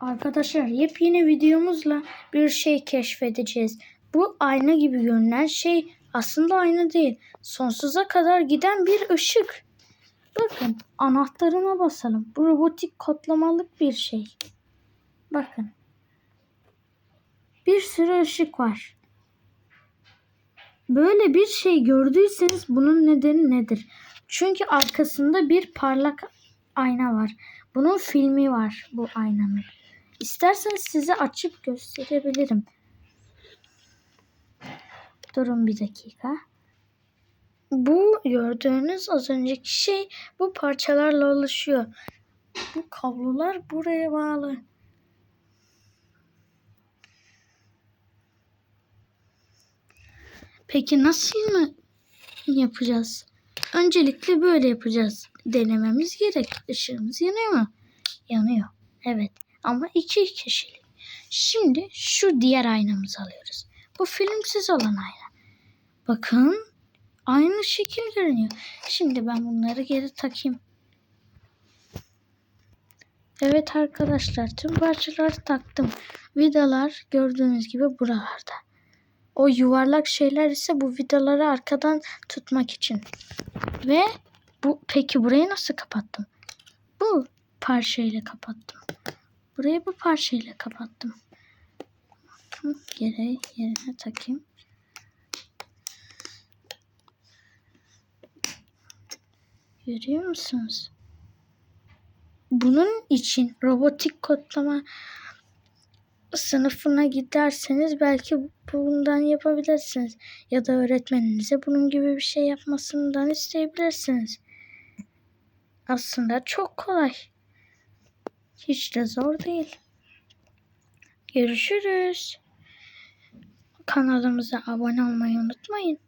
Arkadaşlar yepyeni videomuzla bir şey keşfedeceğiz. Bu ayna gibi görünen şey aslında ayna değil. Sonsuza kadar giden bir ışık. Bakın anahtarına basalım. Bu robotik kodlamalık bir şey. Bakın. Bir sürü ışık var. Böyle bir şey gördüyseniz bunun nedeni nedir? Çünkü arkasında bir parlak ayna var. Bunun filmi var bu aynanın. İsterseniz size açıp gösterebilirim. Durun bir dakika. Bu gördüğünüz az önceki şey bu parçalarla oluşuyor. Bu kablolar buraya bağlı. Peki nasıl mı yapacağız? Öncelikle böyle yapacağız. Denememiz gerek. Işığımız yanıyor mu? Yanıyor. Evet. Ama iki kişilik. Şimdi şu diğer aynamızı alıyoruz. Bu filmsiz olan ayna. Bakın. Aynı şekil görünüyor. Şimdi ben bunları geri takayım. Evet arkadaşlar tüm parçaları taktım. Vidalar gördüğünüz gibi buralarda. O yuvarlak şeyler ise bu vidaları arkadan tutmak için. Ve bu peki burayı nasıl kapattım? Bu parçayla kapattım. Burayı bu parçayla kapattım. Geri yerine takayım. Görüyor musunuz? Bunun için robotik kodlama sınıfına giderseniz belki bundan yapabilirsiniz. Ya da öğretmeninize bunun gibi bir şey yapmasından isteyebilirsiniz. Aslında çok kolay. Hiç de zor değil. Görüşürüz. Kanalımıza abone olmayı unutmayın.